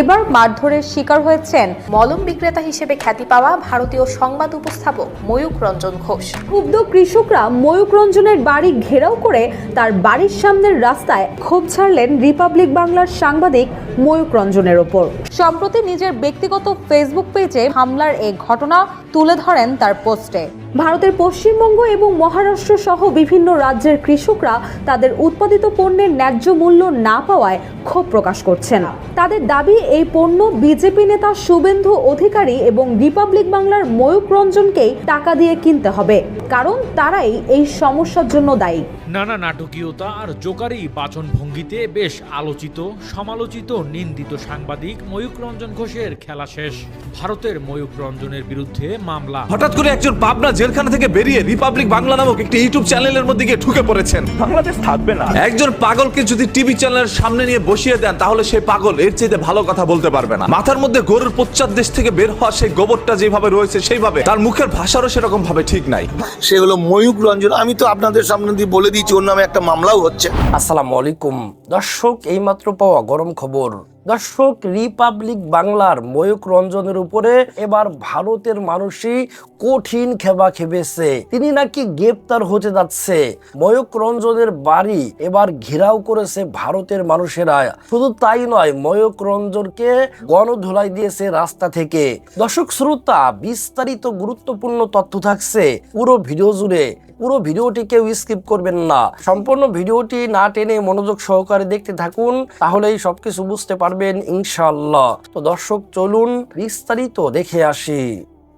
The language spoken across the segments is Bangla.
এবার মারধরের শিকার হয়েছেন মলম বিক্রেতা হিসেবে খ্যাতি পাওয়া ভারতীয় সংবাদ উপস্থাপক ময়ূক রঞ্জন ঘোষ। ক্ষুব্ধ কৃষকরা ময়ূক রঞ্জনের বাড়ি ঘেরাও করে তার বাড়ির সামনের রাস্তায় ক্ষোভ ছাড়লেন রিপাবলিক বাংলার সাংবাদিক ময়ূক রঞ্জনের ওপর। সম্প্রতি নিজের ব্যক্তিগত ফেসবুক পেজে হামলার এই ঘটনা তুলে ধরেন তার পোস্টে। ভারতের পশ্চিমবঙ্গ এবং মহারাষ্ট্র সহ বিভিন্ন রাজ্যের কৃষকরা তাদের উৎপাদিত পণ্যের ন্যায্য মূল্য না পাওয়ায় ক্ষোভ প্রকাশ করছেন। তাদের দাবি, এই পণ্য বিজেপি নেতা শুভেন্দু অধিকারী এবং রিপাবলিক বাংলার ময়ূক রঞ্জনকেই টাকা দিয়ে কিনতে হবে। কারণ তারাই এই সমস্যার জন্য দায়ী। নানা নাটকীয়তা আর জোকারি বাচন ভঙ্গিতে বেশ আলোচিত, সমালোচিত নিন্দিত সাংবাদিক ময়ূক রঞ্জন ঘোষের খেলা শেষ। ভারতের ময়ূক রঞ্জনের বিরুদ্ধে মামলা। হঠাৎ করে একজন পাবনা জেলখানা থেকে বেরিয়ে রিপাবলিক বাংলা নামক একটি ইউটিউব চ্যানেলের মধ্যে গিয়ে ঢুকে পড়েছেন। বাংলাদেশ থাকবে না। একজন পাগলকে যদি টিভি চ্যানেলের সামনে নিয়ে বসিয়ে দেন তাহলে সেই পাগল এর চাইতে ভালো কথা বলতে পারবে না। মাথার মধ্যে গরুর পশ্চাৎ দেশ থেকে বের হওয়া সেই গোবরটা যেভাবে রয়েছে সেইভাবে তার মুখের ভাষারও সেরকম ভাবে ঠিক নাই। সে হলো ময়ূক রঞ্জন। আমি তো আপনাদের সামনে দিয়ে বলে দিয়েছি ওর নামে একটা মামলাও হচ্ছে। আসসালামু আলাইকুম। দর্শক এইমাত্র পাওয়া গরম খবর। দর্শক, রিপাবলিক বাংলার ময়ূক রঞ্জনের উপরে এবার ভারতের মানুষই কঠিন খেবা খেবেছে তিনি নাকি গ্রেপ্তার হতে যাচ্ছে। ময়ূক রঞ্জনের বাড়ি এবার ঘেরাও করেছে ভারতের মানুষেরা। শুধু তাই নয় ময়ূক রঞ্জনকে গণধোলাই দিয়েছে রাস্তা থেকে। দর্শক, শ্রোতা, বিস্তারিত গুরুত্বপূর্ণ তথ্য থাকছে পুরো ভিডিও জুড়ে। পুরো ভিডিওটি কেউ স্কিপ করবেন না। সম্পূর্ণ ভিডিওটি না টেনে মনোযোগ সহকারে দেখতে থাকুন, তাহলেই সবকিছু বুঝতে পারবেন ইনশাল্লাহ তো দর্শক, চলুন বিস্তারিত দেখে আসি।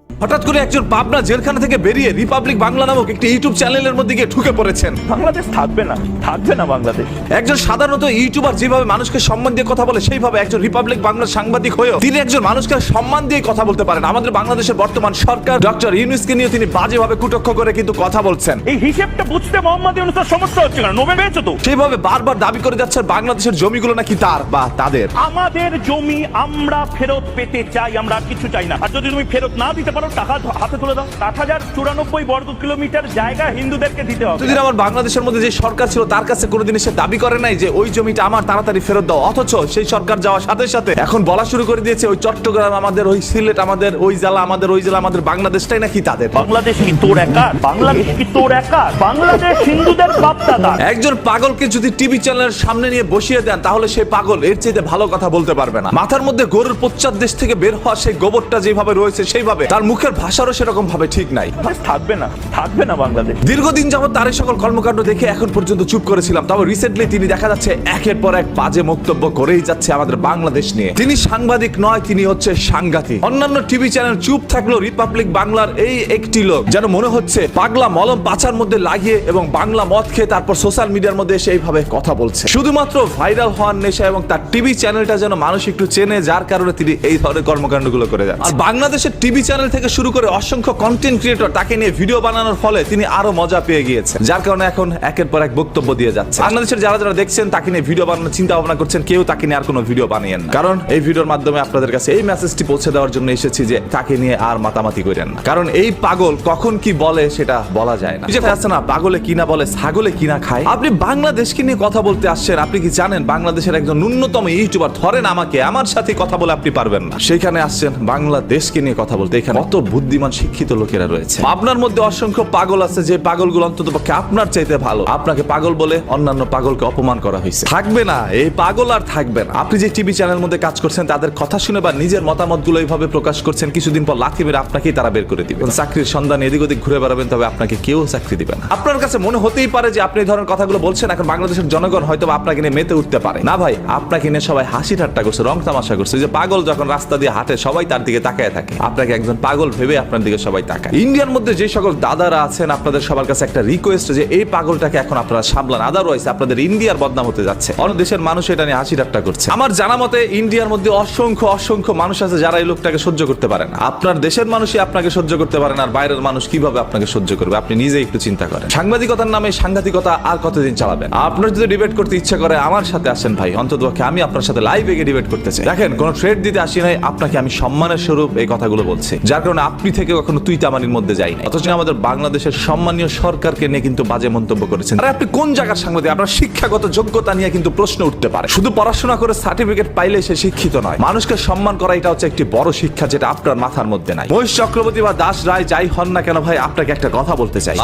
হঠাৎ করে একজন পাবনা জেলখানা থেকে বেরিয়ে রিপাবলিক বাংলা নামক একটি ইউটিউব চ্যানেলের মধ্যে গিয়ে ঢুকে পড়েছেন। বাংলাদেশ থাকবে না থাকবে না বাংলাদেশ। একজন সাধারণত ইউটিউবার যেভাবে মানুষকে সম্মান দিয়ে কথা বলে সেইভাবে একজন রিপাবলিক বাংলার সাংবাদিক হয়েও তিনি একজন মানুষকে সম্মান দিয়ে কথা বলতে পারেন। আমাদের বাংলাদেশের বর্তমান সরকার ডক্টর ইউনুসকে নিয়ে তিনি বাজেভাবে কুটক্ষ করে কিন্তু কথা বলছেন। এই হিসেবটা বুঝতে মোহাম্মদ ইউনুসের সমস্যা হচ্ছে কেন? নোবে পেয়েছ তো? সেইভাবে বারবার দাবি করে যাচ্ছে বাংলাদেশের জমিগুলো নাকি তার বা তাদের। আমাদের জমি আমরা ফেরত পেতে চাই আমরা কিছু চাই না। আর যদি তুমি ফেরত না দিতে পারো টাকা হাতে তুলে দাও। সাত হাজার চুরানব্বই বর্গ কিলোমিটার জায়গা হিন্দুদেরকে দিতে হবে। এতদিন আমার বাংলাদেশের মধ্যে যে সরকার ছিল তার কাছে কোনোদিন সে দাবি করে নাই যে ওই জমিটা আমার তাড়াতাড়ি ফেরত দাও। অথচ সেই সরকার যাওয়ার সাথে সাথে এখন বলা শুরু করে দিয়েছে ওই চট্টগ্রাম আমাদের ওই সিলেট আমাদের ওই জেলা আমাদের ওই জেলা আমাদের বাংলাদেশটাই নাকি তাদের? বাংলাদেশ কি তোর একার? বাংলাদেশ কি তোর একার? বাংলাদেশ হিন্দুদের বাপ দাদা একজন পাগলকে যদি টিভি চ্যানেলের সামনে নিয়ে বসিয়ে দেন তাহলে সেই পাগল। এর চেয়ে ভালো কথা বলতে পারবে না। মাথার মধ্যে গরুর পশ্চাৎ দেশ থেকে বের হওয়া সেই গোবরটা যেভাবে রয়েছে সেইভাবে। তার মুখের ভাষারও সেরকম ভাবে ঠিক নাই। থাকবে না থাকবে না বাংলাদেশ। দীর্ঘদিন যাবত তার এই সকল কর্মকাণ্ড দেখে এখন পর্যন্ত চুপ করেছিলাম তবে রিসেন্টলি তিনি দেখা যাচ্ছে একের পর এক বাজে বক্তব্য করেই যাচ্ছে আমাদের বাংলাদেশ নিয়ে। তিনি সাংবাদিক নয় তিনি হচ্ছে সাংঘাতিক। অন্যান্য টিভি চ্যানেল চুপ থাকল রিপাবলিক বাংলার এই একটি লোক যেন মনে হচ্ছে পাগলা মলম পাচার মধ্যে লাগিয়ে এবং বাংলা মদ খেয়ে তারপর সোশ্যাল মিডিয়ার মধ্যে এসে এইভাবে কথা বলছে। শুধুমাত্র ভাইরাল হওয়ার নেশা এবং তার টিভি চ্যানেলটা যেন মানুষ একটু চেনে যার কারণে তিনি এই ধরনের কর্মকাণ্ডগুলো করে যান আর বাংলাদেশের টিভি চ্যানেল থেকে শুরু করে অসংখ্য কন্টেন্ট ক্রিয়েটর তাকে নিয়ে ভিডিও বানানোর ফলে তিনি আরও মজা পেয়ে গিয়েছেন, যার কারণে এখন একের পর এক বক্তব্য দিয়ে যাচ্ছে। বাংলাদেশের যারা যারা দেখছেন, তাকে নিয়ে ভিডিও বানানোর চিন্তা ভাবনা করছেন, কেউ তাকে নিয়ে আর কোনো ভিডিও বানিয়েন না। কারণ এই ভিডিওর মাধ্যমে আপনাদের কাছে এই মেসেজটি পৌঁছে দেওয়ার জন্য এসেছি যে তাকে নিয়ে আর মাতামাতি করেন না। কারণ এই পাগল কখন কি বলে সেটা বলা যায় না। যেটা আছে না, পাগলে কিনা বলে, ছাগলে কিনা খায়? আপনি বাংলাদেশকে নিয়ে কথা বলতে আসছেন, আপনি কি জানেন বাংলাদেশের একজন ন্যূনতম ইউটিউবার ধরেন আমাকে, আমার সাথে কথা বলে আপনি পারবেন না। সেখানে আসছেন বাংলাদেশকে নিয়ে কথা বলতে, এখানে কত বুদ্ধিমান, শিক্ষিত লোকেরা রয়েছে। আপনার মধ্যে অসংখ্য পাগল আছে যে পাগলগুলো অন্তত পক্ষে আপনার চাইতে ভালো। আপনাকে পাগল বলে অন্যান্য পাগলকে অপমান করা হয়েছে। থাকবে না, এই পাগল আর থাকবে না। আপনি যে টিভি চ্যানেল মধ্যে কাজ করছেন, তাদের কথা শুনে বা নিজের মতামতগুলো এইভাবে প্রকাশ করছেন, কিছুদিন পর লাথি মেরে আপনাকেই তারা বের করে দিবে। চাকরির সন্ধান এদিক ওদিক ঘুরে বেড়াবেন, তবে আপনাকে কেউ চাকরি দিবে না। আপনার কাছে মনে হতেই পারে যে আপনি এই ধরনের কথাগুলো বলছেন, এখন বাংলাদেশের জনগণ হয়তো আপনাকে নিয়ে মেতে উঠতে পারে। না ভাই, আপনাকে নিয়ে সবাই হাসি ঠাট্টা করছে, রং তামাশা করছে। যে পাগল যখন রাস্তা দিয়ে হাঁটে, সবাই তার দিকে তাকায় থাকে। আপনাকে একজন পাগল ভেবে আপনার দিকে সবাই তাকায়। ইন্ডিয়ার মধ্যে যে সকল দাদারা আছেন, আপনাদের সবার কাছে একটা রিকোয়েস্ট যে এই পাগলটাকে এখন আপনারা সামলান। আদারওয়াইজ আপনাদের ইন্ডিয়ার বদনাম হতে যাচ্ছে। অন্য দেশের মানুষ এটা নিয়ে হাসি ঠাট্টা করছে। আমার জানা মতে, ইন্ডিয়ার মধ্যে অসংখ্য অসংখ্য মানুষ আছে যারা এই লোকটাকে সহ্য করতে পারে না। আপনার দেশের মানুষই আপনাকে সহ্য করতে পারে আর বাইরের মানুষ কীভাবে আপনাকে সহ্য করবে? আপনি নিজে একটু চিন্তা করেন। সাংবাদিকতার নামে সাংঘাতিকতা আর কতদিন চালাবেন? আপনার যদি ডিবেট করতে ইচ্ছা করে, আমার সাথে আসেন ভাই। অন্তত আমি আপনার সাথে লাইভে গিয়ে ডিবেট করতে চাই। দেখেন, কোনো ট্রেড দিতে আসি নাই। আপনাকে আমি সম্মানের স্বরূপ এই কথাগুলো বলছি। যার কারণে আপনি থেকে কখনো তুই তামানির মধ্যে যাই না অথচ আমাদের বাংলাদেশের সম্মানীয় সরকারকে নিয়ে কিন্তু বাজে মন্তব্য করেছেন। আরে আপনি কোন জায়গার সাংবাদিক? আপনার শিক্ষাগত যোগ্যতা নিয়ে কিন্তু প্রশ্ন উঠতে পারে। শুধু পড়াশোনা করে সার্টিফিকেট পাইলে সে শিক্ষিত নয়। মানুষকে সম্মান করা এটা হচ্ছে একটি বড় শিক্ষা যেটা আপনার মাথার মধ্যে নাই। মহেশ চক্রবর্তী বা দাস রায় যাই হন না কেন ভাই আপনাকে একটা কথা বলতে চাই।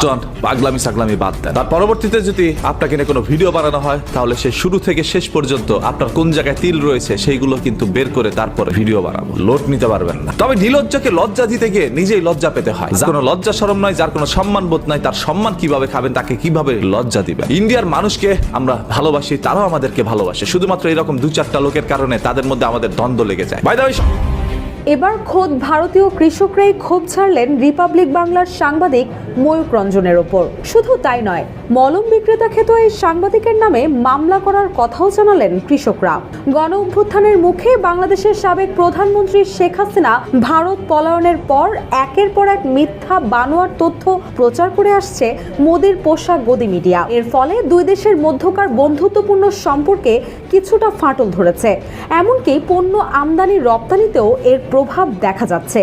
পাগলামি সাগলামি বাদ দেন। তার পরবর্তীতে যদি আপনাকে নিয়ে কোনো ভিডিও বানানো হয় তাহলে সে শুরু থেকে শেষ পর্যন্ত আপনার কোন জায়গায় তিল রয়েছে সেইগুলো কিন্তু বের করে তারপরে ভিডিও বানাবো। লোট নিতে পারবেন না। তবে নিলজ্জাকে লজ্জা দিতে গিয়ে নিজেই লজ্জা পেতে হয়। যার কোনো লজ্জা সরম নয়, যার কোনো সম্মান বোধ নাই তার সম্মান কীভাবে খাবেন, তাকে কীভাবে লজ্জা দিবেন? ইন্ডিয়ার মানুষকে আমরা ভালোবাসি, তারাও আমাদেরকে ভালোবাসে। শুধুমাত্র এরকম দু চারটা লোকের কারণে তাদের মধ্যে আমাদের দ্বন্দ্ব লেগে যায়। বাই এবার খোদ ভারতীয় কৃষকরাই ক্ষোভ ছাড়লেন রিপাবলিক বাংলার সাংবাদিক ময়ূক রঞ্জনের ওপর। শুধু তাই নয় মলম বিক্রেতা খ্যাত এই সাংবাদিকের নামে মামলা করার কথাও জানালেন কৃষকরা। গণ অভ্যুত্থানের মুখে বাংলাদেশের সাবেক প্রধানমন্ত্রী শেখ হাসিনা ভারত পলায়নের পর একের পর এক মিথ্যা বানোয়ার তথ্য প্রচার করে আসছে মোদির পোশাক গদি মিডিয়া। এর ফলে দুই দেশের মধ্যকার বন্ধুত্বপূর্ণ সম্পর্কে কিছুটা ফাটল ধরেছে। এমনকি পণ্য আমদানি রপ্তানিতেও এর প্রভাব দেখা যাচ্ছে।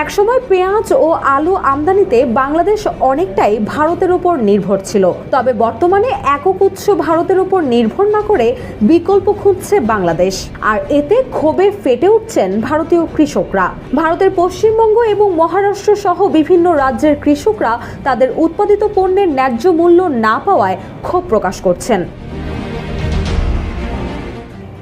একসময় পেঁয়াজ ও আলু আমদানিতে বাংলাদেশ অনেকটাই ভারতের উপর নির্ভর ছিল। তবে বর্তমানে একক উৎস ভারতের উপর নির্ভর না করে বিকল্প খুঁজছে বাংলাদেশ। আর এতে ক্ষোভে ফেটে উঠছেন ভারতীয় কৃষকরা। ভারতের পশ্চিমবঙ্গ এবং মহারাষ্ট্র সহ বিভিন্ন রাজ্যের কৃষকরা তাদের উৎপাদিত পণ্যের ন্যায্য মূল্য না পাওয়ায় ক্ষোভ প্রকাশ করছেন।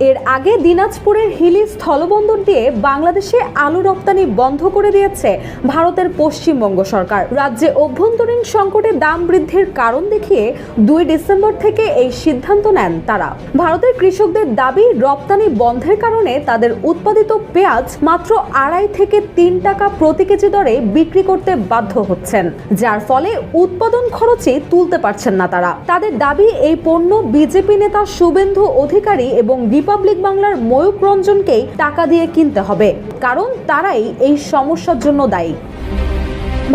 এর আগে দিনাজপুরের হিলি স্থলবন্দর দিয়ে বাংলাদেশে আলু রপ্তানি বন্ধ করে দিয়েছে ভারতের পশ্চিমবঙ্গ সরকার। রাজ্যে অভ্যন্তরীণ সংকটে দাম বৃদ্ধির কারণ দেখিয়ে দুই ডিসেম্বর থেকে এই সিদ্ধান্ত নেন তারা। ভারতের কৃষকদের দাবি, রপ্তানি বন্ধের কারণে তাদের উৎপাদিত পেঁয়াজ মাত্র আড়াই থেকে তিন টাকা প্রতি কেজি দরে বিক্রি করতে বাধ্য হচ্ছেন, যার ফলে উৎপাদন খরচে তুলতে পারছেন না তারা। তাদের দাবি, এই পণ্য বিজেপি নেতা শুভেন্দু অধিকারী এবং রিপাবলিক বাংলার ময়ূক রঞ্জনকেই টাকা দিয়ে কিনতে হবে কারণ তারাই এই সমস্যার জন্য দায়ী।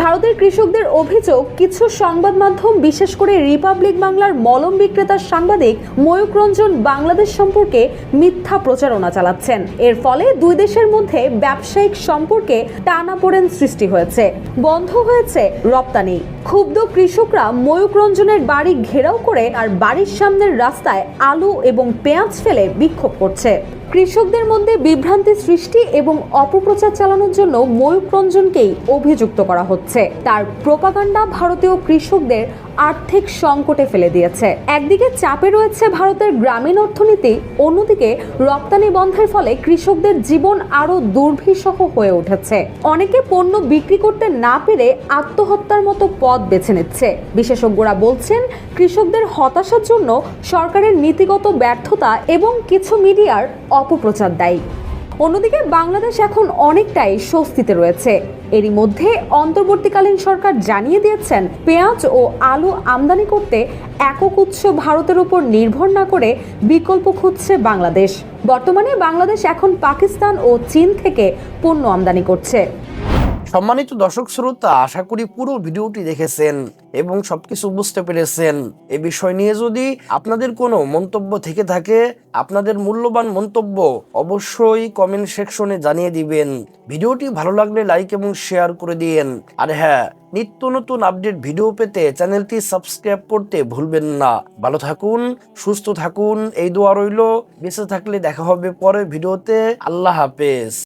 ভারতের কৃষকদের অভিযোগ, কিছু সংবাদ মাধ্যম, বিশেষ করে রিপাবলিক বাংলার মলম বিক্রেতার সাংবাদিক ময়ূক রঞ্জন বাংলাদেশ সম্পর্কে মিথ্যা প্রচারণা চালাচ্ছেন। এর ফলে দুই দেশের মধ্যে ব্যবসায়িক সম্পর্কে টানাপোড়েন সৃষ্টি হয়েছে। বন্ধ হয়েছে, রপ্তানি। ক্ষুব্ধ কৃষকরা ময়ূক রঞ্জনের বাড়ি ঘেরাও করে আর বাড়ির সামনের রাস্তায় আলু এবং পেঁয়াজ ফেলে বিক্ষোভ করছে। কৃষকদের মধ্যে বিভ্রান্তি সৃষ্টি এবং অপপ্রচার চালানোর জন্য ময়ূক রঞ্জনকেই অভিযুক্ত করা হচ্ছে। তার প্রোপাগান্ডা ভারতীয় কৃষকদের আর্থিক সংকটে ফেলে দিয়েছে। একদিকে চাপে রয়েছে ভারতের গ্রামীণ অর্থনীতি, অন্যদিকে রপ্তানি বন্ধের ফলে কৃষকদের জীবন আরও দুর্বিষহ হয়ে উঠেছে। অনেকে পণ্য বিক্রি করতে না পেরে আত্মহত্যার মতো পথ বেছে নিচ্ছে। বিশেষজ্ঞরা বলছেন, কৃষকদের হতাশার জন্য সরকারের নীতিগত ব্যর্থতা এবং কিছু মিডিয়ার অপপ্রচার দায়ী। অন্যদিকে বাংলাদেশ এখন অনেকটাই স্বস্তিতে রয়েছে। এরই মধ্যে অন্তর্বর্তীকালীন সরকার জানিয়ে দিয়েছেন, পেঁয়াজ ও আলু আমদানি করতে একক উৎস ভারতের উপর নির্ভর না করে বিকল্প খুঁজছে বাংলাদেশ। বর্তমানে বাংলাদেশ এখন পাকিস্তান ও চীন থেকে পণ্য আমদানি করছে। সম্মানিত দর্শক শ্রোতা, আশা করি পুরো ভিডিওটি দেখেছেন এবং সবকিছু বুঝতে পেরেছেন। এ বিষয় নিয়ে যদি আপনাদের কোনো মন্তব্য থেকে থাকে, আপনাদের মূল্যবান মন্তব্য অবশ্যই কমেন্ট সেকশনে জানিয়ে দিবেন। ভিডিওটি ভালো লাগলে লাইক এবং শেয়ার করে দিন আর হ্যাঁ নিত্য নতুন আপডেট ভিডিও পেতে চ্যানেলটি সাবস্ক্রাইব করতে ভুলবেন না। ভালো থাকুন, সুস্থ থাকুন, এই দোয়া রইল। বেঁচে থাকলে দেখা হবে পরের ভিডিওতে। আল্লাহ হাফেজ।